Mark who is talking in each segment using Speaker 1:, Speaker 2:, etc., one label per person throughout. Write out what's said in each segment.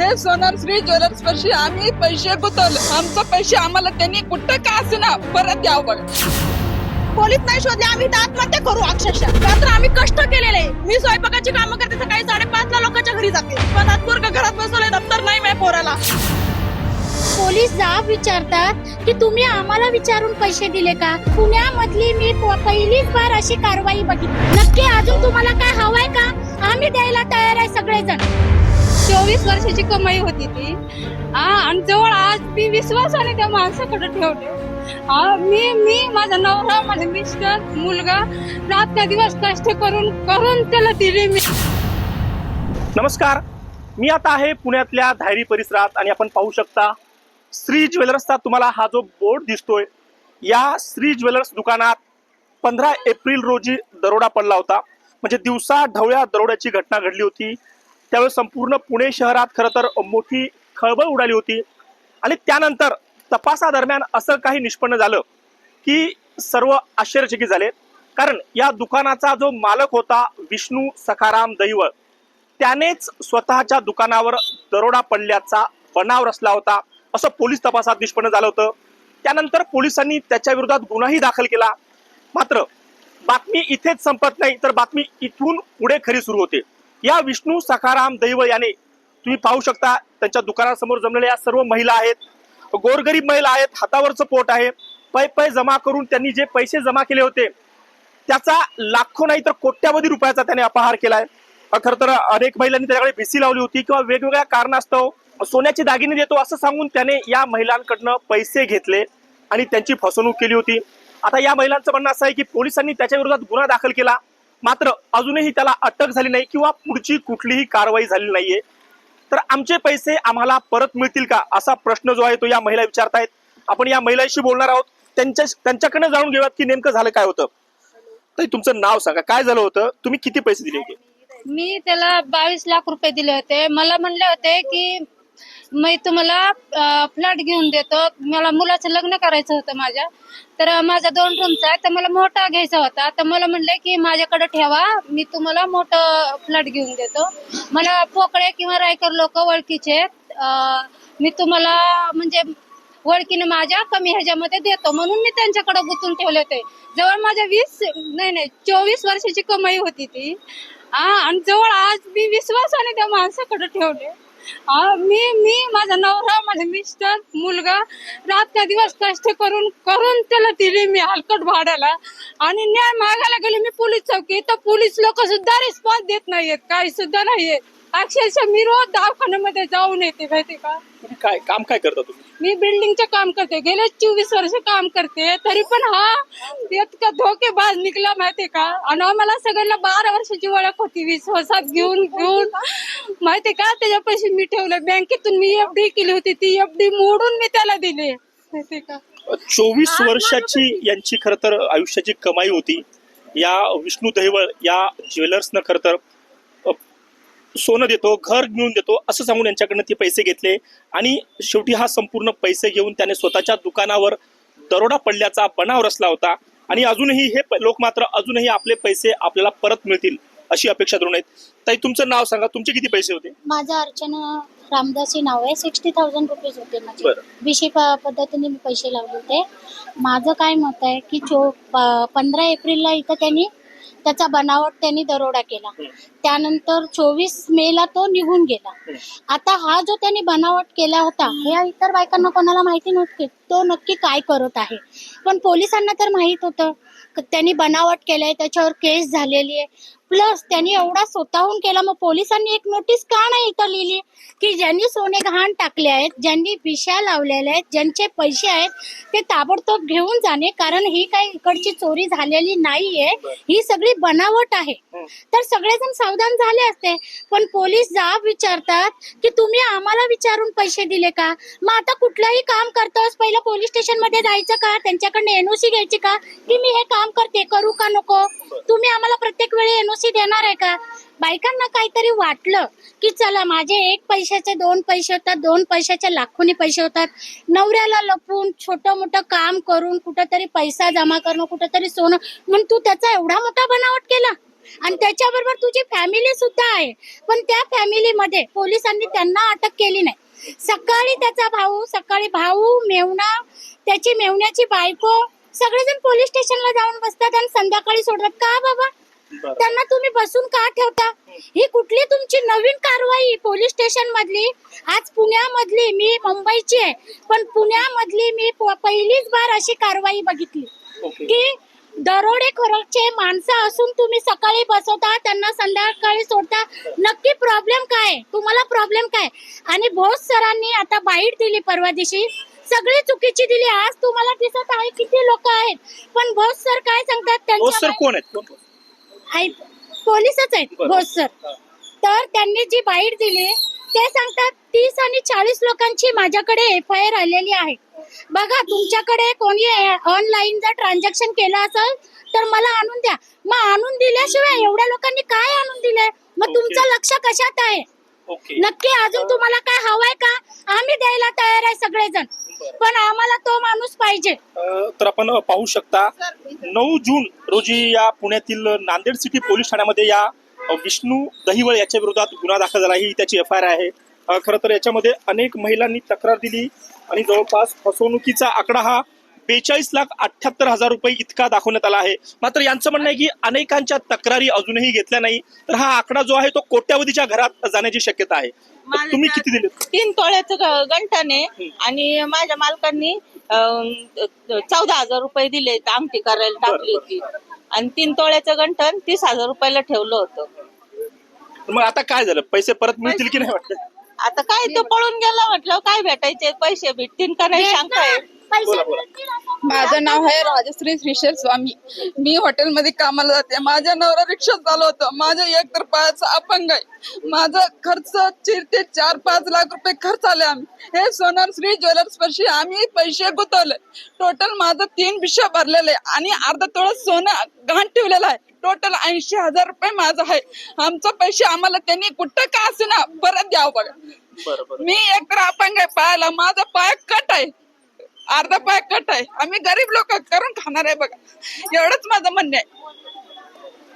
Speaker 1: हे सोनम श्री ज्वेलर्स वर्षी आम्ही पैसे गुंतवले. आमचे पैसे आम्हाला त्यांनी कुठं का असेना परत द्यावं
Speaker 2: पोलीस नाही शोधले आम्ही तर आत्महत्या करू अक्षरशः. का तर आम्ही कष्ट केलेले मी स्वयंपाकाची कामं करते सकाळी साडेपाच ला लोकांच्या घरी जाते. पण आज पोरगं घरात बसवले दप्तर नाही माझ्या पोराला.
Speaker 3: पोलीस जाब विचारतात की तुम्ही आम्हाला विचारून पैसे दिले का? पुण्यामधली मी प- पहिलीच बार अशी कारवाई बघितली. नक्की अजून तुम्हाला काय हवंय का? आम्ही द्यायला तयार आहे सगळेजण.
Speaker 4: चोवीस वर्षाची कमाई होती ती. आणि जवळ आज मी विश्वासाने त्या माणसाकडे ठेवले मी मी माझा नवरा माझा मिस्टर मुलगा रात दिवस कष्ट करून करून त्याला दिले मी.
Speaker 5: नमस्कार. मी आता आहे पुण्यातल्या धायरी परिसरात आणि आपण पाहू शकता श्री ज्वेलर्सचा तुम्हाला हा जो बोर्ड दिसतोय या श्री ज्वेलर्स दुकानात पंधरा एप्रिल रोजी दरोडा पडला होता. म्हणजे दिवसा ढवळ्या दरोड्याची घटना घडली होती. त्यावेळेस संपूर्ण पुणे शहरात खरं तर मोठी खळबळ उडाली होती. आणि त्यानंतर तपासादरम्यान असं काही निष्पन्न झालं की सर्व आश्चर्यचकित झाले. कारण या दुकानाचा जो मालक होता विष्णू सखाराम दहिवळ त्यानेच स्वतःच्या दुकानावर दरोडा पडल्याचा बनाव रचला होता. असं पोलीस तपासात निष्पन्न झालं होतं. त्यानंतर पोलिसांनी त्याच्या विरोधात गुन्हाही दाखल केला. मात्र बातमी इथेच संपत नाही तर बातमी इथून पुढे खरी सुरू होते. या विष्णू सखाराम दैव याने तुम्ही पाहू शकता त्यांच्या दुकानासमोर जमलेल्या या सर्व महिला आहेत. गोरगरीब महिला आहेत हातावरचं पोट आहे. पै पै जमा करून त्यांनी जे पैसे जमा केले होते त्याचा लाखो नाही तर कोट्यावधी रुपयाचा त्याने अपहार केलाय. खर तर अनेक महिलांनी त्याच्याकडे भिसी लावली होती किंवा वेगवेगळ्या कारणास्तव सोन्याचे दागिने देतो असं सांगून त्याने या महिलांकडनं पैसे घेतले आणि त्यांची फसवणूक केली होती. आता या महिलांचं म्हणणं असं आहे की पोलिसांनी त्याच्या विरोधात गुन्हा दाखल केला. मात्र अजूनही त्याला अटक झाली नाही किंवा पुढची कुठलीही कारवाई झाली नाहीये. तर आमचे पैसे आम्हाला परत मिळतील का असा प्रश्न जो आहे तो या महिला विचारतायत. आपण या महिलाशी बोलणार आहोत. त्यांच्या त्यांच्याकडनं जाणून घेऊयात की नेमकं झालं काय होतं. तर तुमचं नाव सांगा. काय झालं होतं? तुम्ही किती पैसे दिले होते?
Speaker 4: मी त्याला बावीस लाख रुपये दिले होते. मला म्हणले होते की मी तुम्हाला फ्लॅट घेऊन देतो. मला मुलाचं लग्न करायचं होतं माझ्या. तर माझा दोन रूमचा आहे तर मला मोठा घ्यायचा होता. तर मला म्हणले की माझ्याकडे ठेवा. मी तुम्हाला मोठं फ्लॅट घेऊन देतो. मला पोकळे किंवा रायकर लोक ओळखीचे मी तुम्हाला म्हणजे ओळखीने माझ्या कमी ह्याच्यामध्ये देतो. म्हणून मी त्यांच्याकडे गुंतून ठेवले होते. जवळ माझ्या वीस नाही नाही चोवीस वर्षाची कमाई होती ती. हा आणि जवळ आज मी विश्वासाने त्या माणसाकडे ठेवले. मी मी माझा नवरा माझा मिस्टर मुलगा रात दिवस कष्ट करून करून त्याला दिले मी हलकट भाड्याला. आणि न्याय मागायला गेले मी पोलीस चौकी तर पोलीस लोक सुद्धा रिस्पॉन्स देत नाहीयेत काही सुद्धा नाहीये अक्षरशः मी रोज दवाखान्यामध्ये जाऊन येते माहिती का?
Speaker 5: तुम्ही काय काम काय करता तुम्ही?
Speaker 4: मी बिल्डिंगचं काम करते. गेले चोवीस वर्ष काम करते. तरी पण हा इतका धोकेबाज निघला माहितीये का? आणि आम्हाला सगळ्यांना बारा वर्षाची ओळख होती. वीस वर्षात घेऊन घेऊन. माहितीये का? त्याच्या पैसे मी ठेवले. बँकेतून मी एफडी केली होती. ती एफडी मोडून मी त्याला दिली. माहितीये का?
Speaker 5: चोवीस वर्षाची यांची खर तर आयुष्याची कमाई होती. या विष्णू दहिवळ या ज्वेलर्सनं खर तर सोनं देतो घर घेऊन देतो असं सांगून यांच्याकडनं ते पैसे घेतले. आणि शेवटी हा संपूर्ण पैसे घेऊन त्याने स्वतःच्या दुकानावर दरोडा पडल्याचा बनाव रचला होता. आणि अजूनही हे लोक मात्र अजूनही आपले पैसे आपल्याला परत मिळतील अशी अपेक्षा धरून आहेत. ताई तुमचं नाव सांगा. तुमचे किती पैसे होते?
Speaker 3: माझं अर्चना रामदासी नाव आहे. सिक्स्टी थाउजंड रुपीज होते माझे.
Speaker 5: बरं.
Speaker 3: बीसी पद्धतीने मी पैसे लावले होते. माझं काय मत आहे की चो प- पंधरा एप्रिलला इथं त्यांनी त्याचा बनावट त्यांनी दरोडा केला. त्यानंतर चोवीस मेला तो निघून गेला. आता हा जो त्यांनी बनावट केला होता ह्या इतर बायकांना कोणाला माहिती नव्हती तो नक्की काय करत आहे. पण पोलिसांना तर माहीत होतं. त्यांनी बनावट केलंय त्याच्यावर केस झालेली आहे. प्लस त्यांनी एवढा स्वतःहून केला. मग पोलिसांनी एक नोटीस का नाही इथं लिहिली? की ज्यांनी सोने गहाण टाकले आहेत ज्यांनी पिशा लावलेल्या आहेत ज्यांचे पैसे आहेत ते ताबडतोब घेऊन जाणे. कारण ही काही इकडची चोरी झालेली नाहीये. ही सगळी बनावट आहे. तर सगळेजण सावधान झाले असते. पण पोलीस जाब विचारतात की तुम्ही आम्हाला विचारून पैसे दिले का? मग आता कुठलंही काम करतोस? पहिलं पोलीस स्टेशनमध्ये जायचं का? त्यांच्याकडनं एनओसी घ्यायची का? की मी हे काम करते करू का नको? तुम्ही आम्हाला प्रत्येक वेळी एनओसी देणार आहे का? बायकांना काहीतरी वाटलं की चला माझे एक पैशाचे दोन पैसे होतात दोन पैशाचे लाखोनी पैसे होतात. नवऱ्याला लपून छोटं मोठं काम करून कुठंतरी पैसा जमा करणं कुठंतरी सोनं म्हणून तू त्याचा एवढा मोठा बनावट केला. आणि त्याच्याबरोबर तुझी फॅमिली सुद्धा आहे. पण त्या फॅमिलीमध्ये पोलिसांनी त्यांना अटक केली नाही. सकाळी त्याचा भाऊ सकाळी भाऊ मेवणा त्याची मेवण्याची बायको सगळेजण पोलीस स्टेशनला जाऊन बसतात आणि संध्याकाळी सोडतात. का बाबा? त्यांना तुम्ही बसून का ठेवता? ही कुठली तुमची नवीन कारवाई पोलीस स्टेशन मधली? आज पुण्यामधली मी मुंबईची आहे पण पुण्यामधली मी पहिलीच बार अशी कारवाई बघितली. की दरोडेखोराचे माणसं असून तुम्ही सकाळी बसवता त्यांना संध्याकाळी सोडता. नक्की प्रॉब्लेम काय? आहे? तुम्हाला प्रॉब्लेम काय? आणि भोस सरांनी आता बाईट दिली परवा दिवशी सगळी चुकीची दिली. आज तुम्हाला दिसत आहे किती लोक आहेत. पण भोस सर काय सांगतात?
Speaker 5: सर
Speaker 3: त्यांच्या
Speaker 5: कोण आहेत?
Speaker 3: आहेत पोलीसच आहेत
Speaker 5: बरं.
Speaker 3: सर तर त्यांनी जी बाईट दिली ते सांगतात तीस आणि चाळीस लोकांची माझ्याकडे एफ आय आर आलेली आहे. बघा तुमच्याकडे कोणी ऑनलाईन जर ट्रान्झॅक्शन केलं असेल तर मला आणून द्या. मग आणून दिल्याशिवाय एवढ्या लोकांनी काय आणून दिलंय? मग. तुमचं लक्ष कशात आहे?
Speaker 5: ओके
Speaker 3: नक्की अजून तुम्हाला काय हवंय का? आम्ही द्यायला तयार आहे सगळेजण. पण आम्हाला तो माणूस पाहिजे.
Speaker 5: अ, तर आपण पाहू शकता नऊ जून रोजी या पुण्यातील नांदेड सिटी पोलीस ठाण्यामध्ये या अ, विष्णू दहिवळ याच्या विरोधात गुन्हा दाखल झाला. ही त्याची एफ आय आर आहे. अ, खरं तर याच्यामध्ये अनेक महिलांनी तक्रार दिली आणि जवळपास फसवणुकीचा आकडा हा बेचाळीस लाख अठ्याहत्तर हजार रुपये इतका दाखवण्यात आला आहे. मात्र यांचं म्हणणं आहे की अनेकांच्या तक्रारी अजूनही घेतल्या नाही. तर हा आकडा जो आहे तो कोट्यावधीच्या घरात जाण्याची शक्यता आहे. तुम्ही किती दिले
Speaker 2: तीन तोळ्याचं ग- गंठण आहे आणि माझ्या मालकांनी चौदा हजार रुपये दिले अंगठी करायला टाकली होती. आणि तीन तोळ्याचं गंठण तीस हजार रुपयाला ठेवलं होतं.
Speaker 5: मग आता काय झालं? पैसे परत मिळतील की नाही वाटतं?
Speaker 2: आता काय तो पळून गेला म्हटलं काय भेटायचे? पैसे भेटतील का नाही शंका
Speaker 3: असं
Speaker 1: माझं नाव आहे राजश्री श्रीशेर स्वामी. मी हॉटेलमध्ये कामाला जाते. माझ्या नवरा रिक्षा चालवतो. माझं एक तर पायाचं अपंग आहे. माझं खर्च चिरते चार पाच लाख रुपये खर्च आले आम्ही. हे सोनार श्री ज्वेलर्स पाशी आम्ही पैसे गुंतवले. टोटल माझं तीन बिशा भरलेले आणि अर्धा तोळा सोनं गहाण ठेवलेलं आहे. टोटल ऐंशी हजार रुपये माझं आहे. आमचं पैसे आम्हाला त्यांनी कुठं का ना परत द्यावं बघा.
Speaker 5: बरोबर
Speaker 1: मी एक तर अपंग आहे पायाला माझा पाय कट आहे. अर्धा पाय कट आहे. आम्ही गरीब लोक करून खाणार आहे बघा. एवढंच माझं म्हणणं आहे.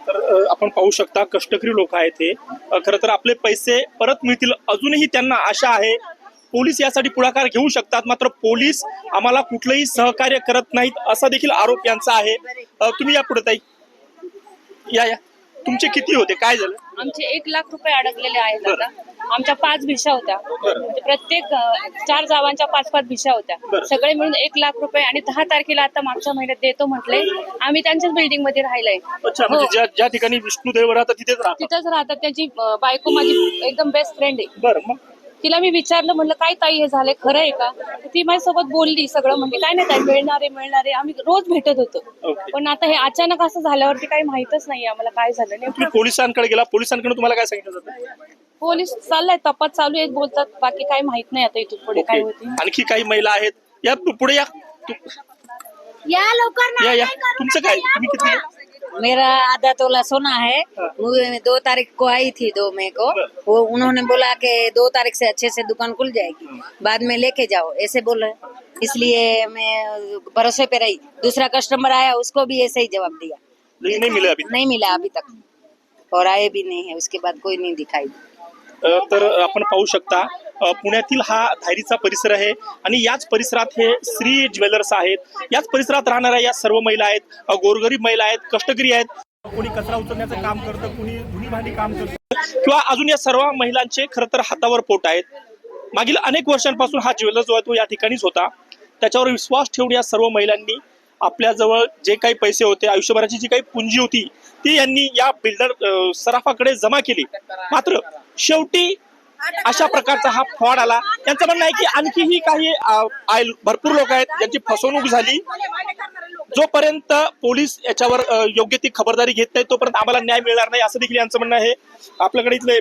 Speaker 5: तर आपण पाहू शकता कष्टकरी लोक आहेत हे. अ, खरं तर आपले पैसे परत मिळतील अजूनही त्यांना आशा आहे. पोलीस यासाठी पुढाकार घेऊ शकतात मात्र पोलीस आम्हाला कुठलंही सहकार्य करत नाहीत असा देखील आरोप यांचा आहे. तुम्ही या पुढे ताई. या या. तुमचे किती होते? काय झालं?
Speaker 6: आमचे एक लाख रुपये अडकलेले आहेत आता. आमच्या पाच भिशा होत्या. म्हणजे प्रत्येक चार जावांच्या पाच पाच भिशा होत्या. सगळे मिळून एक लाख रुपये आणि दहा तारखेला आता मागच्या महिन्यात देतो म्हटले. आम्ही त्यांच्याच बिल्डिंगमध्ये राहिलोय.
Speaker 5: म्हणजे
Speaker 6: हो.
Speaker 5: ज्या ठिकाणी विष्णू देव राहतात तिथेच राहतात.
Speaker 6: तिथंच राहतात. त्यांची बायको माझी एकदम बेस्ट फ्रेंड आहे. तिला मी विचारलं म्हणलं काय ताई हे झालंय? खरं आहे का? ती माझ्यासोबत बोलली सगळं. म्हणजे काय नाही ताई मिळणार आहे मिळणार आहे. आम्ही रोज भेटत होतो. पण आता हे अचानक असं झाल्यावरती काही माहितच नाही आम्हाला काय झालं. नाही
Speaker 5: पोलिसांकडे गेला? पोलिसांकडे तुम्हाला काय सांगितलं जातं?
Speaker 6: पोलीस चाललाय तपास चालू आहे बोलतात बाकी काय माहित नाही आता इथून पुढे काय. होते
Speaker 5: आणखी काही महिला आहेत? या पुढे या. तु-
Speaker 3: या लवकर
Speaker 5: या या. तुमचं काय? तुम्ही किती
Speaker 7: मेरा आधा तोला सोना है।
Speaker 5: हाँ।
Speaker 7: मुझे दो तारीख को आई थी दो मई को।
Speaker 5: हाँ।
Speaker 7: वो उन्होंने बोला कि दो तारीख से अच्छे से दुकान खुल जाएगी। बाद में लेके जाओ। ऐसे बोले। इसलिए मैं भरोसे पे रही। दूसरा कस्टमर आया उसको भी ऐसे ही जवाब दिया।
Speaker 5: नहीं मिले अभी
Speaker 7: नहीं मिला अभी तक। और आए भी नहीं है उसके बाद कोई नहीं दिखाई।
Speaker 5: तर आपण पाहू शकता पुण्यातील हा धायरीचा परिसर आहे आणि याच परिसरात हे श्री ज्वेलर्स आहेत. याच परिसरात राहणाऱ्या या सर्व महिला आहेत गोरगरीब महिला आहेत कष्टकरी आहेत. कोणी कचरा उचलण्याचं काम करतं कोणी धुणी भांडी काम करतं. किंवा अजून या सर्व महिलांचे खरं तर हातावर पोट आहेत. मागील अनेक वर्षांपासून हा ज्वेलर्स जो आहे तो या ठिकाणीच होता. त्याच्यावर विश्वास ठेवून या सर्व महिलांनी आपल्याजवळ जे काही पैसे होते आयुष्यभराची जी काही पुंजी होती ती यांनी या बिल्डर सराफाकडे जमा केली. मात्र शेवटी अशा प्रकारचा हा फ्रॉड आला. त्यांचं म्हणणं आहे की आणखीही काही भरपूर लोक आहेत ज्यांची फसवणूक झाली. जोपर्यंत पोलीस याच्यावर योग्य ती खबरदारी घेत नाही तोपर्यंत आम्हाला न्याय मिळणार नाही असं देखील यांचं म्हणणं आहे. आपल्याकडे इथले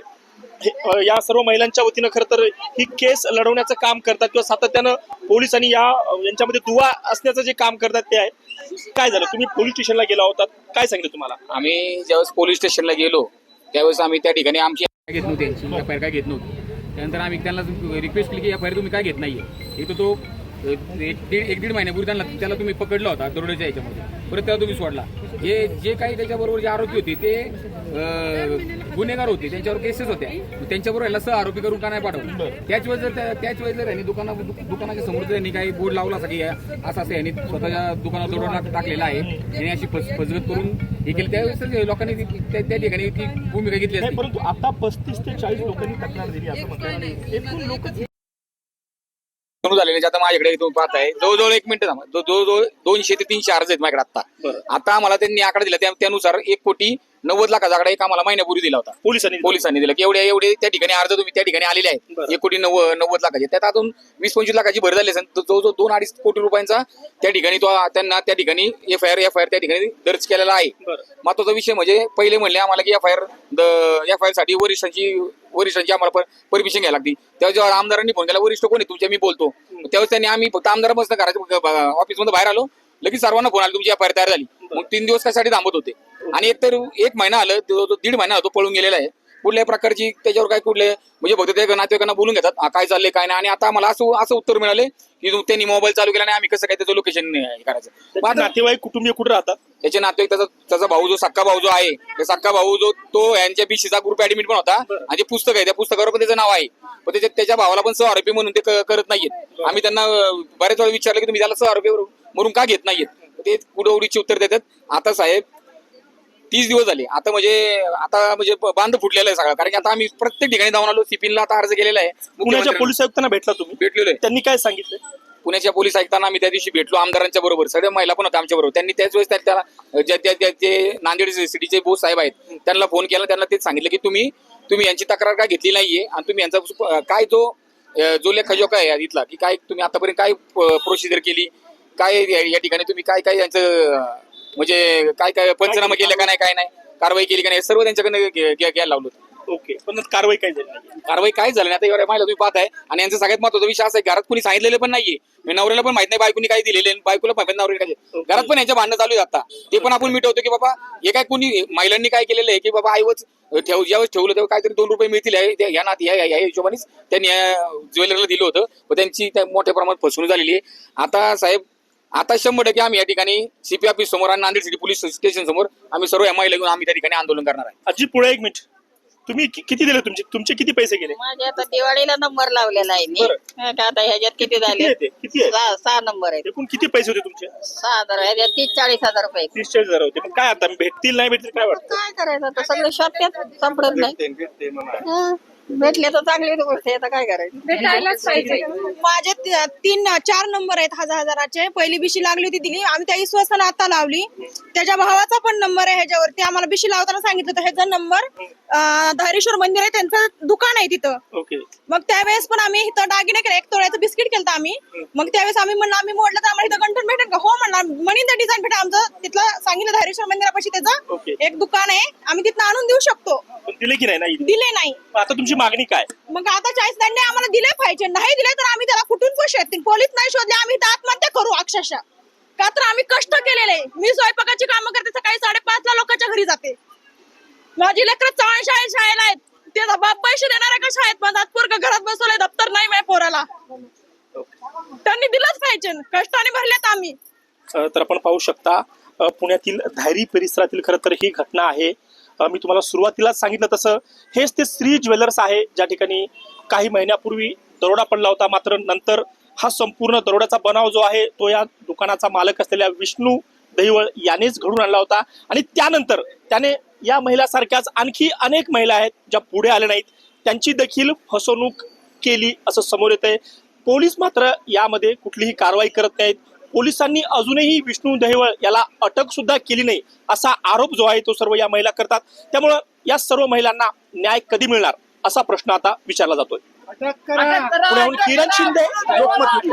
Speaker 5: या सर्व महिलांच्या वतीनं खरं तर ही केस लढवण्याचं काम करतात किंवा सातत्यानं पोलीस आणि या यांच्यामध्ये दुवा असण्याचं जे काम करतात ते आहे. काय झालं? तुम्ही पोलीस स्टेशनला गेला होता काय सांगितलं तुम्हाला?
Speaker 8: आम्ही ज्यावेळेस पोलीस स्टेशनला गेलो त्यावेळेस आम्ही त्या ठिकाणी आमची घेत नव्हते एफ आय काय घेत नव्हती. त्यानंतर आम्ही त्यांना रिक्वेस्ट केली की एफ आय तुम्ही काय घेत नाही आहे इथं तो एक दीड एक दीड महिन्यापूर्वी त्यांना त्याला तुम्ही पकडला होता दरोड्याच्या याच्यामध्ये. परत त्याला तुम्ही सोडला. हे जे काही त्याच्याबरोबर जे आरोपी होते ते गुन्हेगार होते त्यांच्यावर केसेस होत्या. त्यांच्याबरोबर याला सह आरोपी करून का नाही पाठवलं? त्याच वेळेस जर त्या- त्याच वेळेस जर यांनी दुकाना दुकानाच्या समोर त्यांनी काही बोर्ड लावला असा की असं असं यांनी स्वतःच्या दुकानात दरोडा टाकलेला आहे आणि अशी फसगत करून हे केलं त्यावेळेस लोकांनी ती- त्या त्या ठिकाणी ती भूमिका घेतली
Speaker 5: नाही
Speaker 8: असती.
Speaker 5: परंतु आता पस्तीस ते चाळीस लोकांनी तक्रार दिली असं म्हणतात. एकूण लोक
Speaker 8: सुरू झालेले जे आता माझ्याकडे तुम्ही पाहताय. जवळजवळ एक मिनिट थांबा. जवळजवळ दोनशे ते तीनशे अर्ज आहेत माझ्याकडे आता
Speaker 5: बरं.
Speaker 8: आता आम्हाला त्यांनी आकडा दिला. त्या- त्यानुसार एक कोटी नव्वद लाखाचा आकडा एक आम्हाला महिन्यापूर्वी दिला होता.
Speaker 5: पोलिसांनी
Speaker 8: पोलिसांनी दिला. की एवढे एवढे त्या ठिकाणी अर्ज तुम्ही त्या ठिकाणी आलेले आहेत.
Speaker 5: बरं.
Speaker 8: एक कोटी नव्वद नव्वद लाखाचे. त्यात अजून वीस पंचवीस लाखाची भर झाली असेल तर जवळजवळ दोन अडीच कोटी रुपयांचा त्या ठिकाणी तो त्यांना त्या ठिकाणी F I R F I R त्या ठिकाणी दर्ज केलेला आहे. महत्त्वाचा विषय म्हणजे पहिले म्हणले आम्हाला की F I R F I आरसाठी वरिष्ठांची वरिष्ठांची आम्हाला परमिशन घ्यायला लागते. तेव्हा जेव्हा आमदारांनी फोन केला वरिष्ठ कोण आहे तुमच्या मी बोलतो. त्यावेळेस त्यांनी आम्ही फक्त आमदारापासून घराच्या ऑफिसमध्ये बाहेर आलो. लगेच सर्वांना फोन आला तुमची एफ आय आर तयार झाली. मग तीन दिवस कशासाठी थांबत होते? आणि एक तर एक महिना आलं तो तो दीड महिना तो पळून गेलेला आहे. कुठल्याही प्रकारची त्याच्यावर काय कुठले म्हणजे फक्त त्या नातेवाईकांना बोलून घेतात काय चाललंय काय नाही? आणि आता आम्हाला असं असं उत्तर मिळाले की तू- त्यांनी मोबाईल चालू केला नाही आम्ही कसं काय त्याचं लोकेशन करायचं.
Speaker 5: नातेवाईक कुटुंबीय कुठे राहतात?
Speaker 8: त्याचे नातेवाईक त्याचा त्याचा भाऊ जो सक्का भाऊ जो आहे त्या सक्का भाऊ जो तो यांच्या बीसीचा ग्रुप ऍडमिट पण होता. आणि जे पुस्तक आहे त्या पुस्तकावर पण त्याचं नाव आहे. पण त्याच्या त्याच्या भावाला पण सह आरोपी म्हणून ते करत नाहीयेत. आम्ही त्यांना बऱ्याच वेळा विचारलं की तुम्ही त्याला सह आरोपी म्हणून का घेत नाहीयेत? ते कुडवडीची उत्तर देतात. आता साहेब तीस दिवस झाले. आता म्हणजे आता म्हणजे बांध फुटलेला आहे सगळा. कारण की आता आम्ही प्रत्येक ठिकाणी जाऊन आलो. सिपिनला आता अर्ज केलेला आहे.
Speaker 5: पुण्याच्या पोलीस आयुक्तांना भेटला तुम्ही?
Speaker 8: भेटलेलो आहे.
Speaker 5: त्यांनी काय सांगितलं?
Speaker 8: पुण्याच्या पोलीस आयुक्तांना आम्ही त्या दिवशी भेटलो. आमदारांच्या बरोबर. सगळ्या महिला पण होत्या आमच्या बरोबर. त्यांनी त्याच वेळेस त्या- त्याला ज्या जे नांदेड सिटीचे बोस साहेब आहेत त्यांना फोन केला. त्यांना तेच सांगितलं की तुम्ही तुम्ही यांची तक्रार काय घेतली नाहीये? आणि तुम्ही यांचा काय जो जो लेखाजोखा आहे इथला की काय तुम्ही आतापर्यंत काय प्रोसिजर केली? काय या ठिकाणी तुम्ही काय काय यांचं म्हणजे काय काय पंचनामा केलं का नाही काय नाही कारवाई केली का नाही सर्व घे- घ्यायला लावलं होतं.
Speaker 5: ओके पण कारवाई काय झाली नाही.
Speaker 8: कारवाई काय झाली नाही आता एवढ्या महिला तुम्ही पाहताय आणि यांचा सगळ्यात महत्त्वाचा विषय असा आहे घरात कोणी सांगितलेलं पण नाहीये म्हणजे नवऱ्याला पण माहीत नाही बायकोनी काय दिलेले बायकोला माहीत नाही नवऱ्याला काय. घरात पण यांच्या भांडणं चालू आहेत आता ते पण आपण मिटवतो की बाबा हे काय कोणी महिलांनी काय केलेलं आहे की बाबा आईवच ठेव ज्यावेळेस ठेवलं तेव्हा काहीतरी दोन रुपये मिळतील आहे या नात या या- या हिशोबानेच त्यांनी ज्वेलरीला दिलं होतं पण त्यांची त्या मोठ्या प्रमाणात फसवणूक झालेली आहे आता साहेब आता शंभर टक्के आम्ही या ठिकाणी सीपी ऑफिस समोर आणि नांदेड सिटी पोलीस स्टेशन समोर आम्ही सर्व या महिला घेऊन आम्ही त्या ठिकाणी आंदोलन करणार आहे.
Speaker 5: आजी पुढे एक मिनिट तुम्ही कि- किती दिले तुमचे? तुमचे किती पैसे गेले?
Speaker 2: माझ्या आता दिवाळीला नंबर लावलेला आहे मी.
Speaker 5: बरं.
Speaker 2: आता आता ह्याच्यात किती
Speaker 5: किती
Speaker 2: झाले?
Speaker 5: आहे ते किती आहे?
Speaker 2: सहा सहा नंबर आहेत.
Speaker 5: एकूण किती पैसे होते तुमचे?
Speaker 2: सहा हजार ह्याच्यात तीस चाळीस हजार रुपये.
Speaker 5: तीस चाळीस हजार होते. मग काय आता भेटतील नाही भेटतील काय वाटतं?
Speaker 2: काय करायचं आता? सगळे शॉर्ट संपडत नाही. हं. भेटले तर चांगली गोष्ट आहे आता काय करायचं?
Speaker 6: भेटायलाच पाहिजे.
Speaker 9: माझे ती- तीन चार नंबर आहेत हजार हजाराचे पहिली बिशी लागली होती दिली आम्ही त्या विश्वासानं आता लावली. त्याच्या भावाचा पण नंबर आहे ह्याच्यावरती. आम्हाला बिशी लावताना सांगितलं होतं ह्याचा नंबर धारेश्वर मंदिर आहे त्यांचं दुकान आहे तिथं.
Speaker 5: ओके.
Speaker 9: मग त्यावेळेस पण आम्ही इथं दागिने केले एक तोळ्याचं बिस्किट केलं आम्ही. मग त्यावेळेस आम्ही म्हणलं आम्ही मोडलं तर आम्हाला इथं गंठन भेटेल का? हो म्हणणार म्हणून त्या डिझाईन भेटा आमचं. तिथलं सांगितलं धारेश्वर मंदिरापाशी
Speaker 5: ओके.
Speaker 9: त्याचं एक दुकान आहे. आम्ही तिथं आणून देऊ शकतो.
Speaker 5: दिले की नाही? दिले.
Speaker 9: दिले नाही.
Speaker 5: मग आता तुमची मागणी काय?
Speaker 9: मग आता चाळीस दंडे आम्हाला दिले पाहिजे. नाही दिले तर आम्ही त्याला कुठून पण शोधतील पोलीस नाही शोधले. आम्ही आत्महत्या करू अक्षरशः. का तर आम्ही कष्ट केलेले. मी स्वयंपाकाची कामं करते. सकाळी साडेपाच ला लोकांच्या घरी जाते. माझी लेकरं चव्हाण शाळेत शाळेला आहेत. त्याचा बाप पैसे देणार आहे का शाळेत? माझा पोरग घरात बसवलंय. दप्तर नाही माझ्या पोराला. त्यांनी दिलंच पाहिजे. कष्टाने भरलेत आम्ही.
Speaker 5: अ, तर आपण पाहू शकता अ, पुण्यातील धायरी परिसरातील खरं तर ही घटना आहे. मी तुम्हाला सुरुवातीलाच सांगितलं तसं. हेच ते श्री ज्वेलर्स आहे ज्या ठिकाणी काही महिन्यापूर्वी दरोडा पडला होता मात्र नंतर हा संपूर्ण दरोड्याचा बनाव जो आहे तो या दुकानाचा मालक असलेल्या विष्णू दहिवळ यानेच घडून आणला होता. आणि त्यानंतर त्याने या महिलासारख्याच आणखी अनेक महिला आहेत ज्या पुढे आल्या नाहीत. त्यांची देखील फसवणूक केली असं समोर येत आहे पोलीस मात्र यामध्ये कुठलीही कारवाई करत नाहीत. पोलिसांनी अजूनही विष्णू दहिवळ याला अटक सुद्धा केली नाही असा आरोप जो आहे तो सर्व या महिला करतात. त्यामुळं या सर्व महिलांना न्याय कधी मिळणार असा प्रश्न आता विचारला जातोय. किरण शिंदे लोकमत